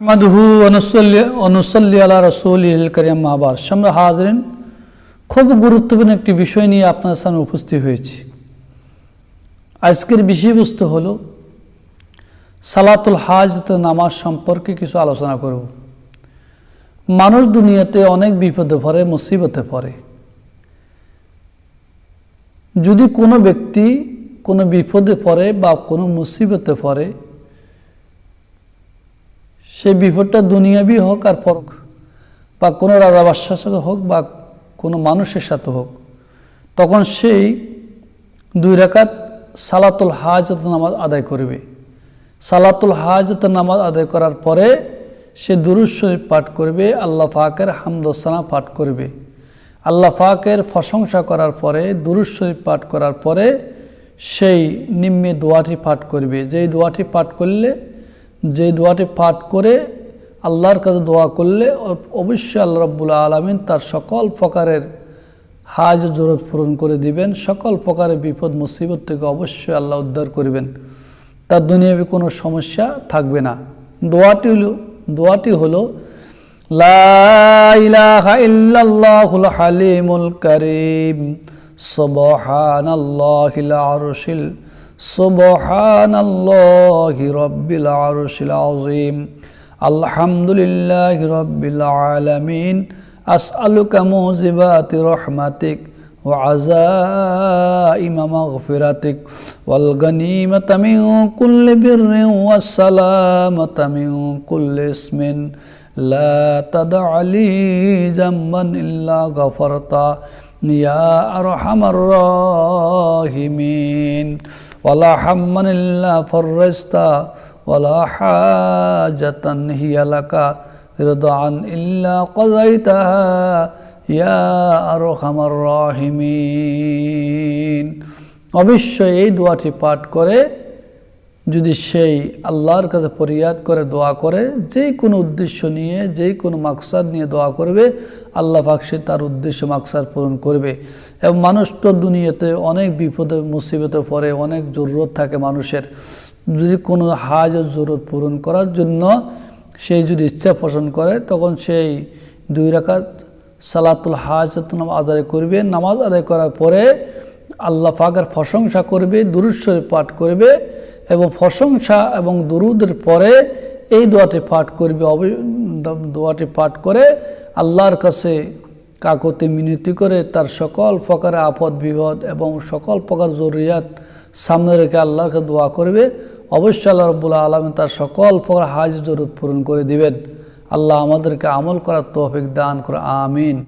মাদহু অনুসল্লি আল্লাহ রসুল করিম আবার আমরা হাজরিন খুব গুরুত্বপূর্ণ একটি বিষয় নিয়ে আপনার সামনে উপস্থিত হয়েছি। আজকের বিষয়বস্তু হলো সালাতুল হাজত নামাজ সম্পর্কে কিছু আলোচনা করব। মানুষ দুনিয়াতে অনেক বিপদে পড়ে, মুসিবতে পড়ে। যদি কোনো ব্যক্তি কোনো বিপদে পড়ে বা কোনো মুসিবতে পড়ে সেই বিপদটা দুনিয়াবি হোক আর পরক বা কোনো রাজা বাদশার সাথে হোক বা কোনো মানুষের সাথে হোক, তখন সেই দুই রাকাত সালাতুল হাজত নামাজ আদায় করবে। সালাতুল হাজত নামাজ আদায় করার পরে সে দুরুজ শরীফ পাঠ করবে, আল্লাহ ফাকের হামদোসানা পাঠ করবে। আল্লাহ ফাকের প্রশংসা করার পরে দুরুজ শরীফ পাঠ করার পরে সেই নিম্নে দোয়াটি পাঠ করবে। যেই দোয়াটি পাঠ করলে যে দোয়াটি পাঠ করে আল্লাহর কাছে দোয়া করলে অবশ্যই আল্লাহ রব্বুল আলমিন তার সকল প্রকারের হাজ জরুরত পূরণ করে দিবেন। সকল প্রকারের বিপদ, মুসিবত থেকে অবশ্যই আল্লাহ উদ্ধার করবেন। তার দুনিয়াবি কোনো সমস্যা থাকবে না। দোয়াটি হলো দোয়াটি হলো লাহুল হালিমুল করিম। সবহানাল্লাহিল আরশিল سبحان الله رب العرش العظيم الحمد لله رب العالمين أسألك موجبات رحمتك وعزائم مغفرتك والغنيمة من كل بر والسلامة من كل اسم لا تدع لي ذنبا إلا غفرته يا أرحم الراحمين ওয়ালা হাম্মানিল্লা ফররেস্তা ওয়ালা হাজাতান হিয়ালাকা রদান ইল্লা কদাইতাহা ইয়া আরহামার রাহিমিন। অবশ্যই এই দোয়াটি পাঠ করে যদি সেই আল্লাহর কাছে ফরিয়াদ করে, দোয়া করে, যে কোনো উদ্দেশ্য নিয়ে যেই কোনো মাকসাদ নিয়ে দোয়া করবে, আল্লাহ সে তার উদ্দেশ্য, মাকসাদ পূরণ করবে। এবং মানুষ তো দুনিয়াতে অনেক বিপদে, মুসিবতে পড়ে, অনেক জরুরত থাকে মানুষের। যদি কোনো হাজ ও জরুরত পূরণ করার জন্য সেই যদি ইচ্ছা পোষণ করে, তখন সেই দুই রাকাত সালাতুল হাজ আদায় করবে। নামাজ আদায় করার পরে আল্লাহ পাকের প্রশংসা করবে দুরুশ্বরে পাঠ করবে। এবং প্রশংসা এবং দুরুদের পরে এই দোয়াটি পাঠ করবে দোয়াটি পাঠ করে আল্লাহর কাছে কাকতে মিনতি করে তার সকল প্রকারের আপদ বিপদ এবং সকল প্রকার জরুরিয়াত সামনে রেখে আল্লাহর কাছে দোয়া করবে। অবশ্যই আল্লাহ রব্বুল্লাহ আলম তার সকল প্রকার হাজ জরুর পূরণ করে দিবেন। আল্লাহ আমাদেরকে আমল করার তৌফিক দান করে আমিন।